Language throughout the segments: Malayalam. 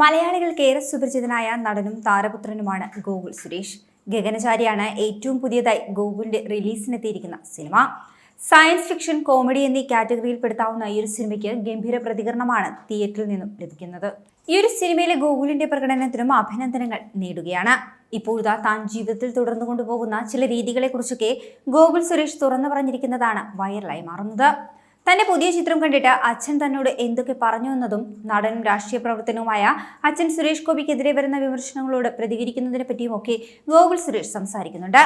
മലയാളികൾക്കേറെ സുപരിചിതനായ നടനും താരപുത്രനുമാണ് ഗോകുൽ സുരേഷ്. ഗഗനചാരിയാണ് ഏറ്റവും പുതിയതായി ഗോകുലിന്റെ റിലീസിനെത്തിയിരിക്കുന്ന സിനിമ. സയൻസ് ഫിക്ഷൻ കോമഡി എന്നീ കാറ്റഗറിയിൽ പെടുത്താവുന്ന ഈ ഒരു സിനിമയ്ക്ക് ഗംഭീര പ്രതികരണമാണ് തിയേറ്ററിൽ നിന്നും ലഭിക്കുന്നത്. ഈ ഒരു സിനിമയിലെ ഗോകുലിന്റെ പ്രകടനത്തിനും അഭിനന്ദനങ്ങൾ നേടുകയാണ്. ഇപ്പോഴാ താൻ ജീവിതത്തിൽ തുടർന്നു കൊണ്ടുപോകുന്ന ചില രീതികളെക്കുറിച്ചൊക്കെ ഗോകുൽ സുരേഷ് തുറന്നു പറഞ്ഞിരിക്കുന്നതാണ് വൈറലായി മാറുന്നത്. തന്റെ പുതിയ ചിത്രം കണ്ടിട്ട് അച്ഛൻ തന്നോട് എന്തൊക്കെ പറഞ്ഞു എന്നതും നടനും രാഷ്ട്രീയ പ്രവർത്തനവുമായ അച്ഛൻ സുരേഷ് ഗോപിക്കെതിരെ വരുന്ന വിമർശനങ്ങളോട് പ്രതികരിക്കുന്നതിനെ പറ്റിയും ഒക്കെ ഗോകുൽ സുരേഷ് സംസാരിക്കുന്നുണ്ട്.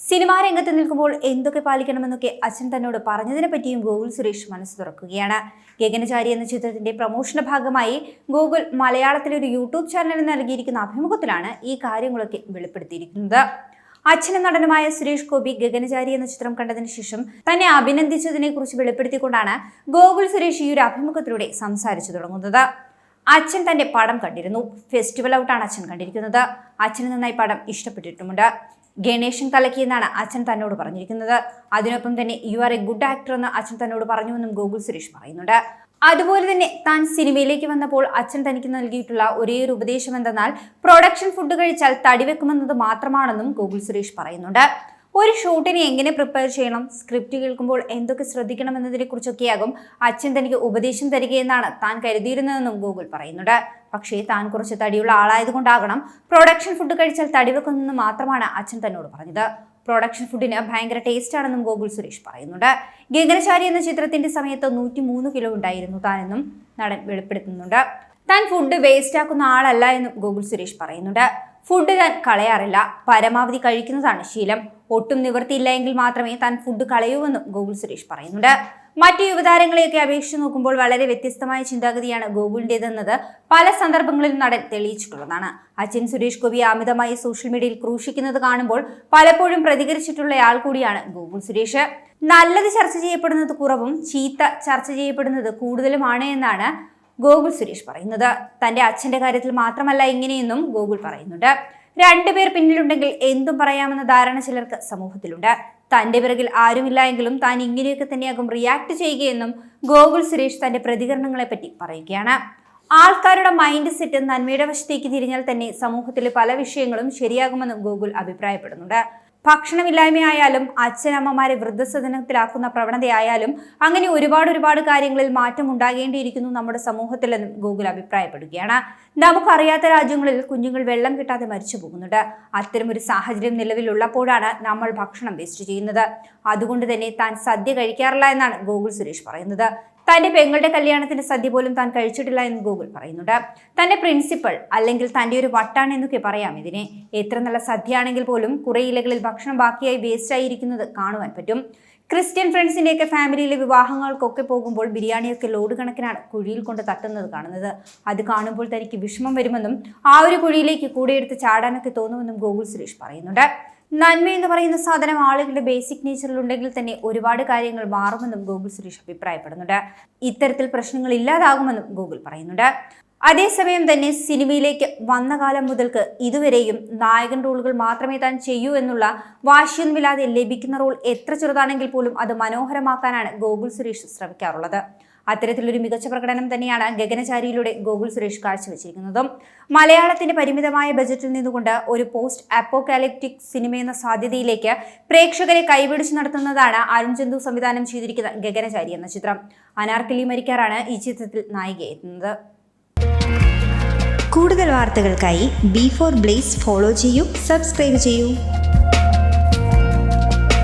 സിനിമാ രംഗത്ത് നിൽക്കുമ്പോൾ എന്തൊക്കെ പാലിക്കണമെന്നൊക്കെ അച്ഛൻ തന്നോട് പറഞ്ഞതിനെ പറ്റിയും ഗോകുൽ സുരേഷ് മനസ്സ് തുറക്കുകയാണ്. ഗഗനചാരി എന്ന ചിത്രത്തിന്റെ പ്രമോഷന ഭാഗമായി ഗോകുൽ മലയാളത്തിലെ ഒരു യൂട്യൂബ് ചാനലിന് നൽകിയിരിക്കുന്ന അഭിമുഖത്തിലാണ് ഈ കാര്യങ്ങളൊക്കെ വെളിപ്പെടുത്തിയിരിക്കുന്നത്. അച്ഛനും നടനുമായ സുരേഷ് ഗോപി ഗഗനചാരി എന്ന ചിത്രം കണ്ടതിന് ശേഷം തന്നെ അഭിനന്ദിച്ചതിനെ കുറിച്ച് വെളിപ്പെടുത്തിക്കൊണ്ടാണ് ഗോകുൽ സുരേഷ് ഈ ഒരു അഭിമുഖത്തിലൂടെ സംസാരിച്ചു തുടങ്ങുന്നത്. അച്ഛൻ തന്റെ പടം കണ്ടിരുന്നു. ഫെസ്റ്റിവൽ ഔട്ടാണ് അച്ഛൻ കണ്ടിരിക്കുന്നത്. അച്ഛന് നന്നായി പടം ഇഷ്ടപ്പെട്ടിട്ടുമുണ്ട്. ഗണേശൻ കലക്കി എന്നാണ് അച്ഛൻ തന്നോട് പറഞ്ഞിരിക്കുന്നത്. അതിനൊപ്പം തന്നെ you are a good actor എന്ന് അച്ഛൻ തന്നോട് പറഞ്ഞുവെന്നും ഗോകുൽ സുരേഷ് പറയുന്നുണ്ട്. അതുപോലെ തന്നെ താൻ സിനിമയിലേക്ക് വന്നപ്പോൾ അച്ഛൻ തനിക്ക് നൽകിയിട്ടുള്ള ഒരേ ഒരു ഉപദേശം എന്തെന്നാൽ പ്രൊഡക്ഷൻ ഫുഡ് കഴിച്ചാൽ തടി വെക്കുമെന്നത് മാത്രമാണെന്നും ഗോകുൽ സുരേഷ് പറയുന്നുണ്ട്. ഒരു ഷൂട്ടിനെ എങ്ങനെ പ്രിപ്പയർ ചെയ്യണം? സ്ക്രിപ്റ്റ് കേൾക്കുമ്പോൾ എന്തൊക്കെ ശ്രദ്ധിക്കണം എന്നതിനെ കുറിച്ചൊക്കെയാകും അച്ഛൻ തനിക്ക് ഉപദേശം തരികയെന്നാണ് താൻ കരുതിയിരുന്നതെന്നും ഗൂഗിൾ പറയുന്നുണ്ട്. പക്ഷേ താൻ കുറച്ച് തടിയുള്ള ആളായതുകൊണ്ടാകണം പ്രൊഡക്ഷൻ ഫുഡ് കഴിച്ചാൽ തടി വെക്കുന്നതെന്ന് മാത്രമാണ് അച്ഛൻ തന്നോട് പറഞ്ഞത്. പ്രൊഡക്ഷൻ ഫുഡിന് ഭയങ്കര ടേസ്റ്റ് ആണെന്നും ഗോകുൽ സുരേഷ് പറയുന്നുണ്ട്. ഗഗനശാരി എന്ന ചിത്രത്തിന്റെ സമയത്ത് നൂറ്റി മൂന്ന് കിലോ ഉണ്ടായിരുന്നു താനെന്നും നടൻ വെളിപ്പെടുത്തുന്നുണ്ട്. താൻ ഫുഡ് വേസ്റ്റ് ആക്കുന്ന ആളല്ല എന്നും ഗോകുൽ സുരേഷ് പറയുന്നുണ്ട്. ഫുഡ് താൻ കളയാറില്ല പരമാവധി കഴിക്കുന്നതാണ് ശീലം. ഒട്ടും നിവൃത്തിയില്ല എങ്കിൽ മാത്രമേ താൻ ഫുഡ് കളയൂവെന്നും ഗോകുൽ സുരേഷ് പറയുന്നുണ്ട്. മറ്റു യുവതാരങ്ങളെയൊക്കെ അപേക്ഷിച്ച് നോക്കുമ്പോൾ വളരെ വ്യത്യസ്തമായ ചിന്താഗതിയാണ് ഗോകുലിന്റെതെന്നത്. പല സന്ദർഭങ്ങളിലും നടൻ തെളിയിച്ചിട്ടുള്ളതാണ്. അച്ഛൻ സുരേഷ് ഗോപി അമിതമായി സോഷ്യൽ മീഡിയയിൽ ക്രൂശിക്കുന്നത് കാണുമ്പോൾ പലപ്പോഴും പ്രതികരിച്ചിട്ടുള്ള ആൾ കൂടിയാണ് ഗോകുൽ സുരേഷ്. നല്ലത് ചർച്ച ചെയ്യപ്പെടുന്നത് കുറവും ചീത്ത ചർച്ച ചെയ്യപ്പെടുന്നത് കൂടുതലുമാണ് എന്നാണ് ഗോകുൽ സുരേഷ് പറയുന്നത്. തന്റെ അച്ഛന്റെ കാര്യത്തിൽ മാത്രമല്ല ഇങ്ങനെയെന്നും ഗോകുൽ പറയുന്നുണ്ട്. രണ്ടുപേർ പിന്നിലുണ്ടെങ്കിൽ എന്തും പറയാമെന്ന ധാരണ ചിലർക്ക് സമൂഹത്തിലുണ്ട്. തന്റെ പിറകിൽ ആരുമില്ല എങ്കിലും താൻ ഇങ്ങനെയൊക്കെ തന്നെയാകും റിയാക്ട് ചെയ്യുകയെന്നും ഗോകുൽ സുരേഷ് തന്റെ പ്രതികരണങ്ങളെപ്പറ്റി പറയുകയാണ്. ആൾക്കാരുടെ മൈൻഡ് സെറ്റ് നന്മയുടെ വശത്തേക്ക് തിരിഞ്ഞാൽ തന്നെ സമൂഹത്തിലെ പല വിഷയങ്ങളും ശരിയാകുമെന്നും ഗൂഗിൾ അഭിപ്രായപ്പെടുന്നുണ്ട്. ഭക്ഷണമില്ലായ്മയായാലും അച്ഛനമ്മമാരെ വൃദ്ധസദനത്തിലാക്കുന്ന പ്രവണതയായാലും അങ്ങനെ ഒരുപാട് ഒരുപാട് കാര്യങ്ങളിൽ മാറ്റം ഉണ്ടാകേണ്ടിയിരിക്കുന്നു നമ്മുടെ സമൂഹത്തിലെന്നും ഗൂഗിൾ അഭിപ്രായപ്പെടുകയാണ്. നമുക്കറിയാത്ത രാജ്യങ്ങളിൽ കുഞ്ഞുങ്ങൾ വെള്ളം കിട്ടാതെ മരിച്ചു പോകുന്നുണ്ട്. അത്തരമൊരു സാഹചര്യം നിലവിലുള്ളപ്പോഴാണ് നമ്മൾ ഭക്ഷണം വേസ്റ്റ് ചെയ്യുന്നത്. അതുകൊണ്ട് തന്നെ താൻ സദ്യ കഴിക്കാറില്ല എന്നാണ് ഗൂഗിൾ സുരേഷ് പറയുന്നത്. തന്റെ പെങ്ങളുടെ കല്യാണത്തിന്റെ സദ്യ പോലും താൻ കഴിച്ചിട്ടില്ല എന്ന് ഗൂഗിൾ പറയുന്നുണ്ട്. തന്റെ പ്രിൻസിപ്പൾ അല്ലെങ്കിൽ തന്റെ ഒരു വട്ടാണ് എന്നൊക്കെ പറയാം ഇതിനെ. എത്ര നല്ല സദ്യയാണെങ്കിൽ പോലും കുറെ ഇലകളിൽ ഭക്ഷണം ബാക്കിയായി വേസ്റ്റ് ആയിരിക്കുന്നത് കാണുവാൻ പറ്റും. ക്രിസ്ത്യൻ ഫ്രണ്ട്സിന്റെയൊക്കെ ഫാമിലിയിലെ വിവാഹങ്ങൾക്കൊക്കെ പോകുമ്പോൾ ബിരിയാണിയൊക്കെ ലോഡ് കണക്കിനാണ് കുഴിയിൽ കൊണ്ട് തട്ടുന്നത് കാണുന്നത്. അത് കാണുമ്പോൾ തനിക്ക് വിഷമം വരുമെന്നും ആ ഒരു കുഴിയിലേക്ക് കൂടെ എടുത്ത് ചാടാനൊക്കെ തോന്നുമെന്നും ഗോകുൽ സുരേഷ് പറയുന്നുണ്ട്. നന്മ എന്ന് പറയുന്ന സാധനം ആളുകളുടെ ബേസിക് നേച്ചറിൽ ഉണ്ടെങ്കിൽ തന്നെ ഒരുപാട് കാര്യങ്ങൾ മാറുമെന്നും ഗൂഗിൾ സുരേഷ് അഭിപ്രായപ്പെടുന്നുണ്ട്. ഇത്തരത്തിൽ പ്രശ്നങ്ങൾ ഇല്ലാതാകുമെന്നും ഗൂഗിൾ പറയുന്നുണ്ട്. അതേസമയം തന്നെ സിനിമയിലേക്ക് വന്ന കാലം മുതൽക്ക് ഇതുവരെയും നായകൻ റോളുകൾ മാത്രമേ താൻ ചെയ്യൂ എന്നുള്ള വാശിയൊന്നുമില്ലാതെ ലഭിക്കുന്ന റോൾ എത്ര ചെറുതാണെങ്കിൽ പോലും അത് മനോഹരമാക്കാനാണ് ഗോകുൽ സുരേഷ് ശ്രമിക്കാറുള്ളത്. അത്തരത്തിലൊരു മികച്ച പ്രകടനം തന്നെയാണ് ഗഗനചാരിയിലൂടെ ഗോകുൽ സുരേഷ് കാഴ്ചവെച്ചിരിക്കുന്നതും. മലയാളത്തിന്റെ പരിമിതമായ ബജറ്റിൽ നിന്നുകൊണ്ട് ഒരു പോസ്റ്റ് അപ്പോകാലിപ്റ്റിക് സിനിമ എന്ന സാധ്യതയിലേക്ക് പ്രേക്ഷകരെ കൈപിടിച്ചു നടത്തുന്നതാണ് അരുൺ ചന്തു സംവിധാനം ചെയ്തിരിക്കുന്ന ഗഗനചാരി എന്ന ചിത്രം. അനാർക്കലി മരിക്കാറാണ് ഈ ചിത്രത്തിൽ നായികയെത്തുന്നത് കൂടുതൽ വാർത്തകൾക്കായി ബി ഫോർ ബ്ലേസ് ഫോളോ ചെയ്യൂ സബ്സ്ക്രൈബ് ചെയ്യൂ.